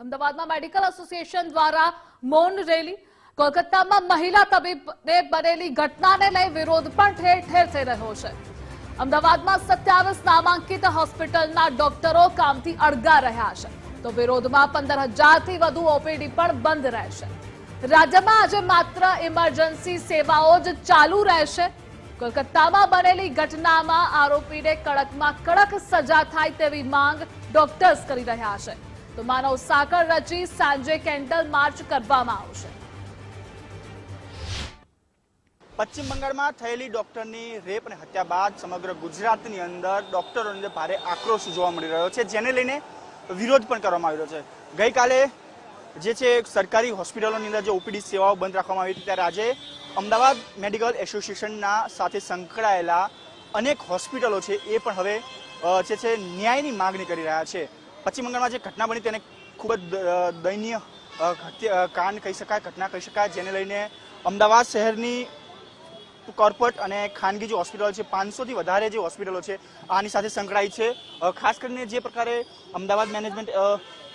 અમદાવાદમાં medical association દ્વારા મૌન રેલી. કોલકાતામાં મહિલા તબીબને બનેલી ઘટનાને લઈ વિરોધ પણ ઠેર ઠેર થઈ રહ્યો છે. અમદાવાદમાં સત્યાવીસ નામાંકિત હોસ્પિટલના ડોક્ટરો કામથી અળગા રહ્યા છે. તો વિરોધમાં પંદર હજારથી વધુ ઓપીડી પણ બંધ રહેશે. રાજ્યમાં આજે માત્ર ઇમરજન્સી સેવાઓ જ ચાલુ રહેશે. કોલકાતામાં બનેલી ઘટનામાં આરોપીને કડકમાં કડક સજા થાય તેવી માંગ ડોક્ટર્સ કરી રહ્યા છે. તો માનવ સાકર રચી સાંજે કેન્ડલ માર્ચ કરવામાં આવશે. પશ્ચિમ બંગાળમાં થયેલી ડોક્ટરની રેપ અને હત્યા બાદ સમગ્ર ગુજરાતની અંદર ડોક્ટરોની અંદર ભારે આક્રોશ જોવા મળી રહ્યો છે, જેને લઈને વિરોધ પણ કરવામાં આવી રહ્યો છે. ગઈકાલે જે છે સરકારી હોસ્પિટલોની અંદર જે ઓપીડી સેવાઓ બંધ રાખવામાં આવી હતી, ત્યારે આજે અમદાવાદ મેડિકલ એસોસિએશનના સાથે સંકળાયેલા અનેક હોસ્પિટલો છે, એ પણ હવે જે છે, ન્યાયની માગણી કરી રહ્યા છે. પશ્ચિમ બંગાળમાં જે ઘટના બની તેને ખૂબ જ દયનીય કાંડ કહી શકાય, ઘટના કહી શકાય, જેને લઈને અમદાવાદ શહેરની કોર્પોરેટ અને ખાનગી જે હોસ્પિટલો છે, પાંચસોથી વધારે જે હોસ્પિટલો છે, આની સાથે સંકળાઈ છે. ખાસ કરીને જે પ્રકારે અમદાવાદ મેનેજમેન્ટ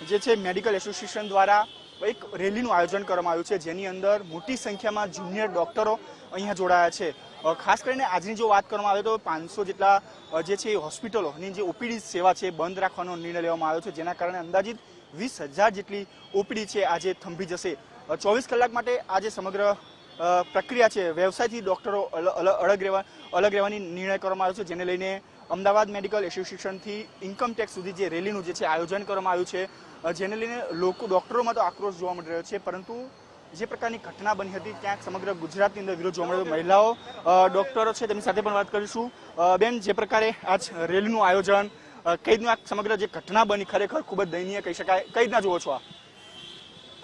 જે છે, મેડિકલ એસોસિએશન દ્વારા એક રેલીનું આયોજન કરવામાં આવ્યું છે, જેની અંદર મોટી સંખ્યામાં જુનિયર ડોક્ટરો અહીંયા જોડાયા છે. ખાસ કરીને આજની જો વાત કરવામાં આવે તો પાંચસો જેટલા જે છે હોસ્પિટલોની જે ઓપીડી સેવા છે, બંધ રાખવાનો નિર્ણય લેવામાં આવ્યો છે, જેના કારણે અંદાજિત વીસ હજાર જેટલી ઓપીડી છે આજે થંભી જશે. ચોવીસ કલાક માટે આજે સમગ્ર પ્રક્રિયા છે. વ્યવસાયથી ડોક્ટરો અલ- અલ- અલગ રહેવા, અલગ રહેવાની નિર્ણય કરવામાં આવ્યો છે, જેને લઈને અમદાવાદ મેડિકલ એસોસિએશનથી ઇન્કમ ટેક્સ સુધી જે રેલીનું જે છે આયોજન કરવામાં આવ્યું છે જેને લઈને લોકો, ડોક્ટરોમાં તો આક્રોશ જોવા મળી રહ્યો છે, પરંતુ જે પ્રકારની ઘટના બની હતી, ક્યાંક સમગ્ર ગુજરાતની અંદર વિરોધ જોવા મળ્યો. મહિલાઓ ડૉક્ટરો છે, તેમની સાથે પણ વાત કરીશું. બેન, જે પ્રકારે આજ રેલીનું આયોજન કઈ આ સમગ્ર જે ઘટના બની, ખરેખર ખૂબ જ દયનીય કહી શકાય? કઈ રીતના જુઓ છો આ?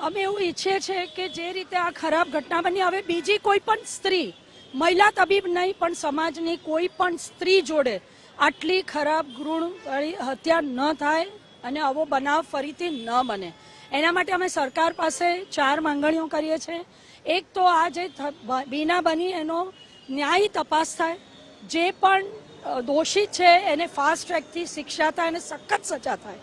અમે એવું ઈચ્છીએ છીએ કે જે રીતે આ ખરાબ ઘટના બની, હવે બીજી કોઈ પણ સ્ત્રી, મહિલા તબીબ નહીં, પણ સમાજની કોઈ પણ સ્ત્રી જોડે આટલી ખરાબ ગૃણવાળી હત્યા ન થાય અને આવો બનાવ ફરીથી ન બને. એના માટે અમે સરકાર પાસે ચાર માંગણીઓ કરીએ છીએ. એક તો આ જે બીના બની, એનો ન્યાયી તપાસ થાય. જે પણ દોષિત છે, એને ફાસ્ટ ટ્રેકથી શિક્ષા થાય અને સખત સજા થાય.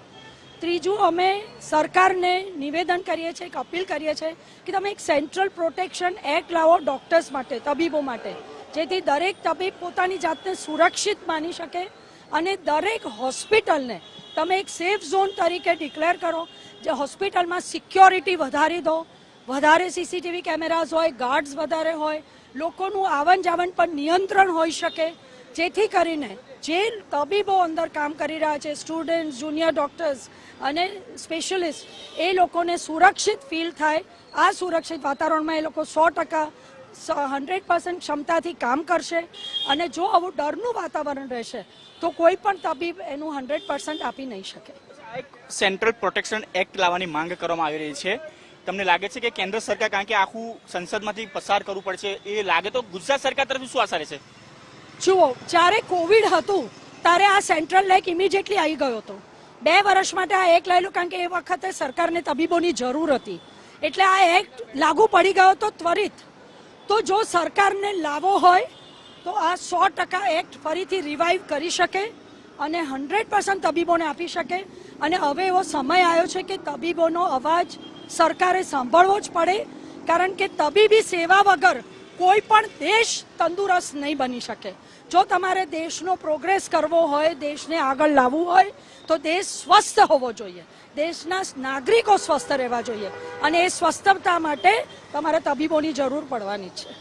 ત્રીજું, અમે સરકારને નિવેદન કરીએ છીએ, એક અપીલ કરીએ છીએ કે તમે એક સેન્ટ્રલ પ્રોટેક્શન એક્ટ લાવો ડૉક્ટર્સ માટે, તબીબો માટે, જેથી દરેક તબીબ પોતાની જાતને સુરક્ષિત માની શકે અને દરેક હોસ્પિટલને તમે એક સેફ ઝોન તરીકે ડિક્લેર કરો, જે હોસ્પિટલમાં સિક્યોરિટી વધારી દો. વધારે સીસીટીવી કેમેરાઝ હોય, ગાર્ડ્સ વધારે હોય, લોકોનું આવન જાવન પર નિયંત્રણ હોઈ શકે, જેથી કરીને જે તબીબો અંદર કામ કરી રહ્યા છે સ્ટુડન્ટ્સ જુનિયર ડોક્ટર્સ અને સ્પેશિયલિસ્ટ એ લોકોને સુરક્ષિત ફીલ થાય. આ સુરક્ષિત વાતાવરણમાં એ લોકો સો ટકા હંડ્રેડ પર્સન્ટ ક્ષમતાથી કામ કરશે અને જો આવું ડરનું વાતાવરણ રહેશે, તો કોઈ પણ તબીબ એનું હંડ્રેડ પર્સન્ટ આપી નહીં શકે. એક સેન્ટ્રલ પ્રોટેક્શન એક્ટ લાવવાની માંગ કરવામાં આવી રહી છે. તમને લાગે છે કે કેન્દ્ર સરકાર કારણ કે આખું સંસદમાંથી પસાર કરવું પડશે, એ લાગે તો ગુજરાત સરકાર તરફથી શું આશા રહેશે? જુઓ, જ્યારે કોવિડ હતું, ત્યારે આ સેન્ટ્રલ લેક ઇમિડિયેટલી આવી ગયો હતો. બે વર્ષ માટે આ એક્ટ લાવેલું કારણ કે એ વખતે સરકારને તબીબોની જરૂર હતી. એટલે આ એક્ટ લાગુ પડી ગયો તો ત્વરિત. તો જો સરકારને લાવો હોય, તો આ સો ટકા એક્ટ ફરીથી રિવાઇવ કરી શકે અને હંડ્રેડ પર્સન્ટ તબીબોને આપી શકે. અને હવે એવો સમય આવ્યો છે કે તબીબોનો અવાજ સરકારે સાંભળવો જ પડે, કારણ કે તબીબી સેવા વગર કોઈ પણ દેશ તંદુરસ્ત નહીં બની શકે. જો તમારે દેશનો પ્રોગ્રેસ કરવો હોય, દેશને આગળ લાવવું હોય, તો દેશ સ્વસ્થ હોવો જોઈએ. દેશના નાગરિકો સ્વસ્થ રહેવા જોઈએ. અને એ સ્વસ્થતા માટે તમારે તબીબોની જરૂર પડવાની છે.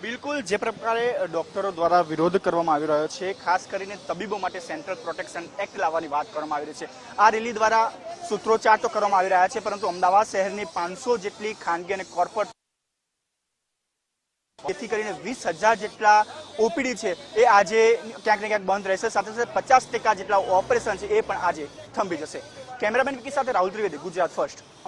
બિલકુલ જે પ્રકારે ડોક્ટરો દ્વારા વિરોધ કરવામાં આવી રહ્યો છે, ખાસ કરીને તબીબો માટે સેન્ટ્રલ પ્રોટેક્શન એક્ટ લાવવાની વાત કરવામાં આવી રહી છે. આ રેલી દ્વારા સૂત્રોચ્ચાર તો કરવામાં આવી રહ્યા છે, પરંતુ અમદાવાદ શહેરની પાંચસો જેટલી ખાનગી અને કોર્પોરેટ જેથી કરીને વીસ હજાર જેટલા ઓપીડી છે એ આજે ક્યાંક ને ક્યાંક બંધ રહેશે. સાથે સાથે પચાસ ટકા જેટલા ઓપરેશન છે એ પણ આજે થંભી જશે. કેમેરામેન વિકી સાથે રાહુલ ત્રિવેદી, ગુજરાત ફર્સ્ટ.